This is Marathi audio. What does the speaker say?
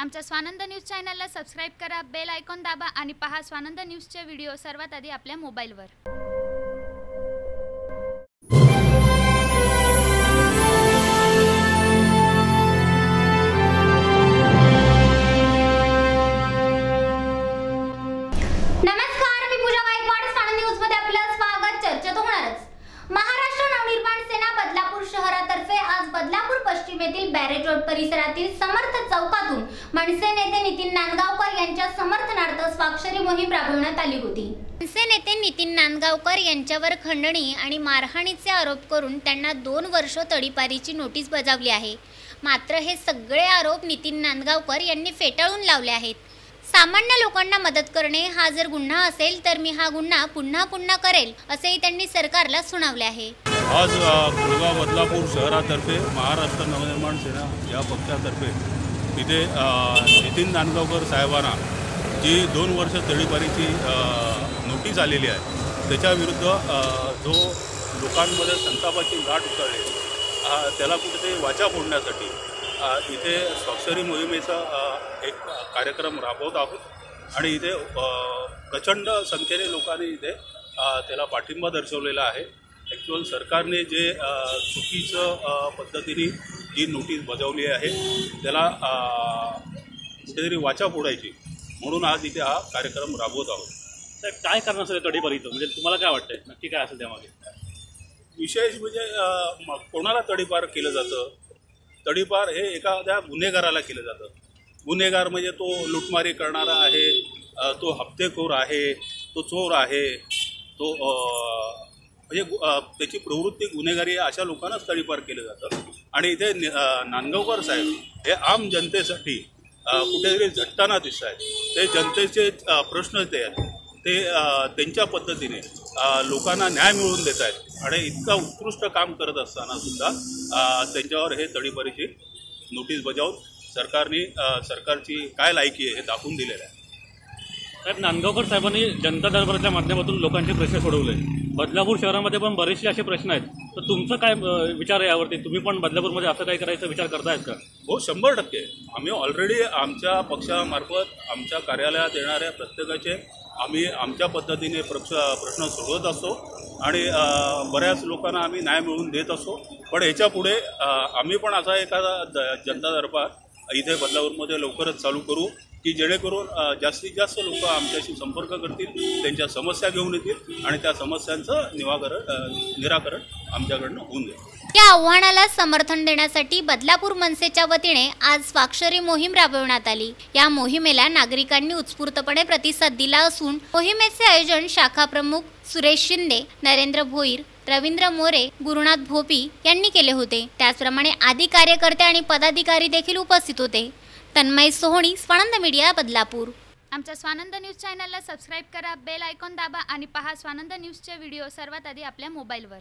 आमच्या स्वानंद न्यूज चॅनलला सबस्क्राईब करा बेल आयकॉन दाबा आणि पहा स्वानंद न्यूजचे व्हिडिओ सर्वात आधी आपल्या मोबाईलवर. नमस्कार मी पूजा गायकवाड स्थान न्यूज महाराष्ट्र नवनिर्माण सेना बदलापूर शहर बदलापूर येथील बॅरेज रोड परिसरातील समर्थ चौकातून मनसे नेते नितीन नांदगावकर यांच्या समर्थनार्थ स्वाक्षरी मोहीम राबवण्यात आली होती. मनसे नेते नितीन नांदगावकर यांच्यावर खंडणी आणि मारहाणीचे आरोप करून त्यांना दोन वर्ष तडीपारीची नोटीस बजावली आहे. मात्र हे सगळे आरोप नितीन नांदगावकर यांनी फेटाळून लावले आहेत. सामान्य लोकांना मदत करणे हा जर गुन्हा असेल तर मी हा गुन्हा पुन्हा पुन्हा करेल असेही त्यांनी सरकारला सुनावले आहे. आज अ, बदलापूर शहरातर्फे महाराष्ट्र नवनिर्माण सेना या पक्षातर्फे तिथे नितीन नांदगावकर साहेबांना जी दोन वर्ष तडीपारीची नोटीस आलेली आहे त्याच्याविरुद्ध जो लोकांमध्ये संतापाची गाठ उतरली त्याला कुठेतरी वाचा फोडण्यासाठी इथे स्वाक्षरी मोहिमेचा एक कार्यक्रम राबवत आहोत आणि इथे प्रचंड संख्येने लोकांनी इथे त्याला पाठिंबा दर्शवलेला आहे. ॲक्च्युअल सरकारने जे चुकीचं पद्धतीने जी नोटीस बजावली आहे त्याला कुठेतरी वाचा फोडायची. म्हणून आज इथे हा कार्यक्रम राबवत आहोत. तर काय कारण असेल तडीपारीचं म्हणजे तुम्हाला काय वाटतंय? नक्की काय असेल त्यामागे? विशेष म्हणजे कोणाला तडीपार केलं जातं? तडीपार हे एखाद्या गुन्हेगाराला केलं जातं. गुन्हेगार म्हणजे तो लुटमारी करणारा आहे तो हप्तेखोर आहे तो चोर आहे तो म्हणजे त्याची प्रवृत्ती गुन्हेगारी अशा लोकांनाच तडीपार केलं जातं. आणि इथे नांदगावकर साहेब हे आम जनतेसाठी कुठेतरी झटताना दिसत आहेत ते जनतेचे प्रश्न ते आहेत ते त्यांच्या पद्धतीने लोकांना न्याय मिळवून देत आहेत आणि इतका उत्कृष्ट काम करत असताना सुद्धा त्यांच्यावर हे तडीपारीची नोटीस बजावून सरकारने सरकारची काय लायकी आहे हे दाखवून दिलेलं आहे. साहेब नांदगावकर साहेबांनी जनता दरबाराच्या माध्यमातून लोकांचे प्रश्न सोडवले. बदलापूर शहरामध्ये पण बरेचसे असे प्रश्न आहेत. तर तुमचं काय विचार आहे यावरती? तुम्ही पण बदलापूरमध्ये असं काही करायचा विचार करतायत का? हो शंभर टक्के. आम्ही ऑलरेडी आमच्या पक्षामार्फत आमच्या कार्यालयात येणाऱ्या प्रत्येकाचे आम्ही आमच्या पद्धतीने प्रक्ष प्रश्न सोडवत असतो. आणि बऱ्याच लोकांना आम्ही न्याय मिळवून देत असतो. पण ह्याच्या पुढे आम्ही पण असा एखादा ज- जनता दरबार इथे बदलापूरमध्ये लवकरच चालू करू. की जेणेकरून जास्तीत जास्त लोक आमच्याशी संपर्क करतील त्यांच्या समस्या घेऊन येतील आणि त्या समस्यांचं निवाकरण निराकरण आमच्याकडनं होऊन जाईल. या आव्हानाला समर्थन देण्यासाठी बदलापूर मनसेच्या वतीने आज स्वाक्षरी मोहीम राबवण्यात आली. या मोहिमेला नागरिकांनी उत्स्फूर्तपणे प्रतिसाद दिला असून मोहिमेचे आयोजन शाखा प्रमुख सुरेश शिंदे नरेंद्र भोईर रवींद्र मोरे गुरुनाथ भोपी यांनी केले होते. त्याचप्रमाणे आदी कार्यकर्ते आणि पदाधिकारी देखील उपस्थित होते. तन्मय सोहणी स्वानंद मीडिया बदलापूर. आमच्या स्वानंद न्यूज चॅनलला सबस्क्राईब करा बेल आयकॉन दाबा आणि पहा स्वानंद न्यूजचे व्हिडिओ सर्वात आधी आपल्या मोबाईलवर.